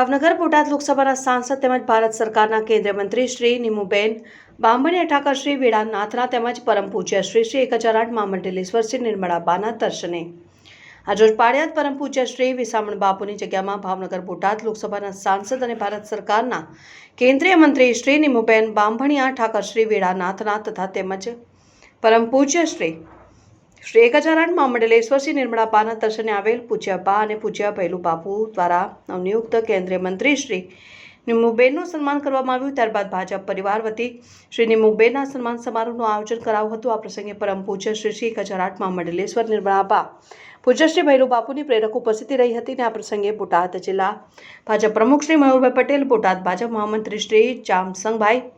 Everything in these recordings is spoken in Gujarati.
ભાવનગર બોટાદ લોકસભાના સાંસદ તેમજ ભારત સરકારના કેન્દ્રીય મંત્રી શ્રી નિમુબેન બાંભણિયા ઠાકર શ્રી વેળાનાથના તેમજ પરમ પૂજ્ય શ્રી શ્રી એક હજાર આઠ મહામંડલેશ્વર શ્રી નિર્મળાબાના દર્શને. આજરોજ પાળિયાદ પરમ પૂજ્ય શ્રી વિસામણ બાપુની જગ્યામાં ભાવનગર બોટાદ લોકસભાના સાંસદ અને ભારત સરકારના કેન્દ્રીય મંત્રી શ્રી નિમુબેન બાંભણિયા ઠાકર શ્રી વેળાનાથના તથા તેમજ પરમ પૂજ્ય શ્રી શ્રી એક હજાર આઠ મહામંડલેશ્વર શ્રી નિર્મળાબાના દર્શને આવેલ પૂજ્ય બા અને પૂજ્ય પહેલું બાપુ દ્વારા નવનિયુક્ત કેન્દ્રીય મંત્રી શ્રી નિમુબેનનું સન્માન કરવામાં આવ્યું. ત્યારબાદ ભાજપ પરિવાર વતી શ્રી નિમુબેનના સન્માન સમારોહનું આયોજન કરાયું હતું. આ પ્રસંગે પરમ પૂજ્ય શ્રી શ્રી મહામંડલેશ્વર નિર્મળાબા પૂજ્ય શ્રી ભૈરુ બાપુની પ્રેરક ઉપસ્થિતિ રહી હતી અને આ પ્રસંગે બોટાદ જિલ્લા ભાજપ પ્રમુખ શ્રી મયુરભાઈ પટેલ, બોટાદ ભાજપ મહામંત્રી શ્રી જામસંગભાઈ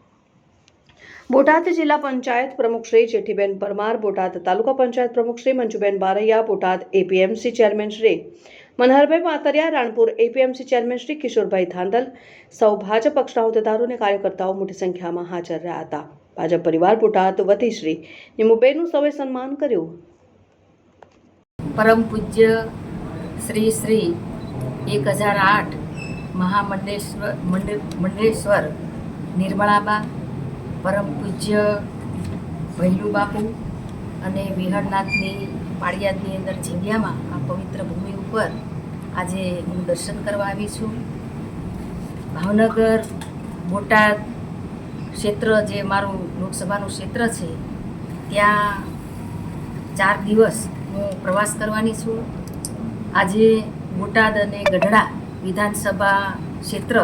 બોટાદ જિલ્લા પંચાયત પ્રમુખ શ્રી જેઠીબેન પરમાર, બોટાદ તાલુકા પંચાયત પ્રમુખ Shri Manjuben Baraiya, Botad APMC chairman Shri Manharbhai Matariya, Ranpur APMC chairman Shri Kishorbhai Dhandhal સૌ ભાજપ પક્ષના હોદ્દેદારો અને કાર્યકર્તાઓ મોટી સંખ્યામાં હાજર રહ્યા હતા. ભાજપ પરિવાર બોટાદ વતી શ્રી નિમુબેનનું સૌએ સન્માન કર્યું. પરમ પૂજ્ય શ્રી શ્રી એક હજાર આઠ મહામંડેશ્વર મંડે- મંડલેશ્વર નિર્મળાબા પરમ પૂજ્ય ભૈલુ બાપુ અને વિહળનાથની પાળિયાદની અંદર જગ્યામાં આ પવિત્ર ભૂમિ ઉપર આજે હું દર્શન કરવા આવી છું. ભાવનગર બોટાદ ક્ષેત્ર જે મારું લોકસભાનું ક્ષેત્ર છે, ત્યાં ચાર દિવસ હું પ્રવાસ કરવાની છું. આજે બોટાદ અને ગઢડા વિધાનસભા ક્ષેત્ર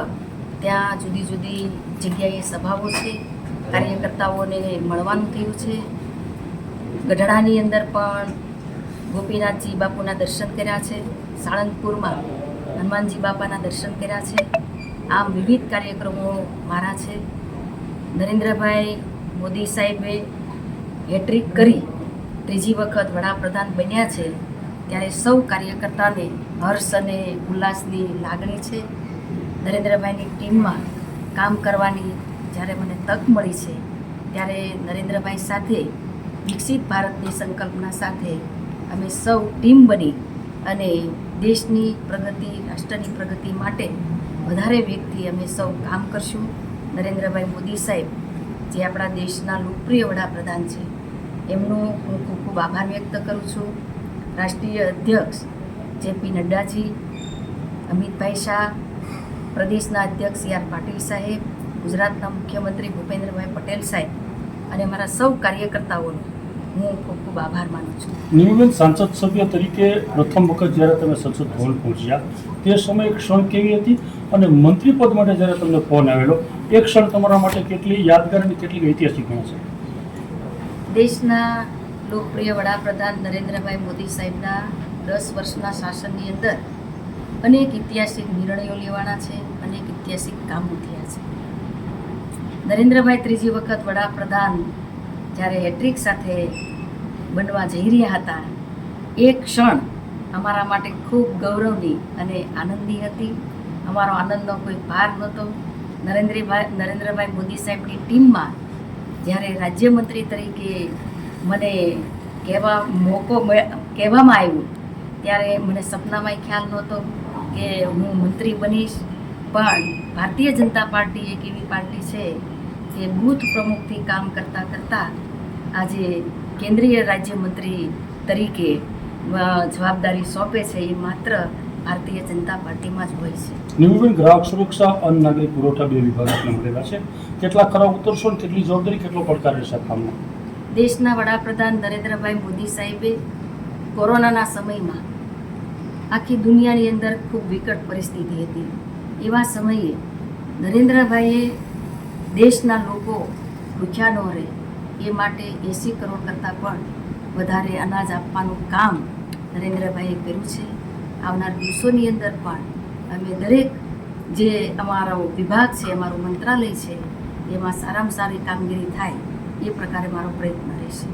ત્યાં જુદી જુદી જગ્યાએ સભાઓ છે. કાર્યકર્તાઓને મળવાનું થયું છે. ગઢડાની અંદર પણ ગોપીનાથજી બાપુના દર્શન કર્યા છે. સાળંગપુરમાં હનુમાનજી બાપાના દર્શન કર્યા છે. આમ વિવિધ કાર્યક્રમો મારા છે. નરેન્દ્રભાઈ મોદી સાહેબે હેટ્રિક કરી ત્રીજી વખત વડાપ્રધાન બન્યા છે. ત્યારે સૌ કાર્યકર્તાને હર્ષ અને ઉલ્લાસની લાગણી છે. નરેન્દ્રભાઈની ટીમમાં કામ કરવાની જ્યારે મને તક મળી છે, ત્યારે નરેન્દ્રભાઈ સાથે, વિકસિત ભારતની સંકલ્પના સાથે અમે સૌ ટીમ બની અને દેશની પ્રગતિ, રાષ્ટ્રની પ્રગતિ માટે વધારે વ્યક્તિ અમે સૌ કામ કરશું. નરેન્દ્રભાઈ મોદી સાહેબ, જે આપણા દેશના લોકપ્રિય વડાપ્રધાન છે, એમનો હું ખૂબ ખૂબ આભાર વ્યક્ત કરું છું. રાષ્ટ્રીય અધ્યક્ષ જેપી નડ્ડાજી, અમિતભાઈ શાહ, પ્રદેશના અધ્યક્ષ સી આર પાટીલ સાહેબ ગુજરાતના મુખ્યમંત્રી ભૂપેન્દ્રભાઈ પટેલ સાહેબ અને મારા સૌ કાર્યકર્તાઓનો હું ખૂબ ખૂબ આભાર માનું છું. નિયમિત સાંસદ સભ્ય તરીકે પ્રથમ વખત જ્યારે તમે સંસદ ભવન પહોંચ્યા તે સમયે ક્ષણ કેવી હતી? અને મંત્રી પદ માટે જ્યારે તમને ફોન આવેલો એ ક્ષણ તમારા માટે કેટલી યાદગાર અને કેટલી ઐતિહાસિક છે? દેશના લોકપ્રિય વડાપ્રધાન નરેન્દ્રભાઈ મોદી સાહેબના દસ વર્ષના શાસનની અંદર અનેક ઐતિહાસિક નિર્ણયો લેવાના છે અનેક ઐતિહાસિક કામો થયા છે. નરેન્દ્રભાઈ ત્રીજી વખત વડાપ્રધાન જ્યારે હેટ્રિક સાથે બનવા જઈ રહ્યા હતા, એ ક્ષણ અમારા માટે ખૂબ ગૌરવની અને આનંદની હતી. અમારો આનંદનો કોઈ પાર નહોતો. નરેન્દ્રભાઈ નરેન્દ્રભાઈ મોદી સાહેબની ટીમમાં જ્યારે રાજ્યમંત્રી તરીકે મને કહેવા મોકો કહેવામાં આવ્યું, ત્યારે મને સપનામાંય ખ્યાલ નહોતો કે હું મંત્રી બનીશ. પણ ભારતીય જનતા પાર્ટી એક એવી પાર્ટી છે કે બૂથ પ્રમુખથી કામ કરતાં કરતાં આજે કેન્દ્રીય રાજ્યમંત્રી તરીકે જવાબદારી સોંપે છે એ માત્ર ભારતીય જનતા પાર્ટીમાં જ હોય છે. નિયમિત ગ્રાહક સુરક્ષા અન્ન નાગરિક પુરવઠા બે વિભાગ મળેલા છે. કેટલા ખરા ઉતરશો અને કેટલી જવાબદારી કેટલો પડકાર રહેશે આ કામમાં? દેશના વડાપ્રધાન નરેન્દ્રભાઈ મોદી સાહેબે કોરોનાના સમયમાં આખી દુનિયાની અંદર ખૂબ વિકટ પરિસ્થિતિ હતી. એવા સમયે નરેન્દ્રભાઈએ દેશના લોકો ભૂખ્યા ન રહે. એ માટે એંસી કરોડ કરતાં પણ વધારે અનાજ આપવાનું કામ નરેન્દ્રભાઈએ કર્યું છે. આવનાર દિવસોની અંદર પણ અમે દરેક જે અમારો વિભાગ છે, અમારું મંત્રાલય છે, એમાં સારામાં સારી કામગીરી થાય એ પ્રકારે મારો પ્રયત્ન રહેશે.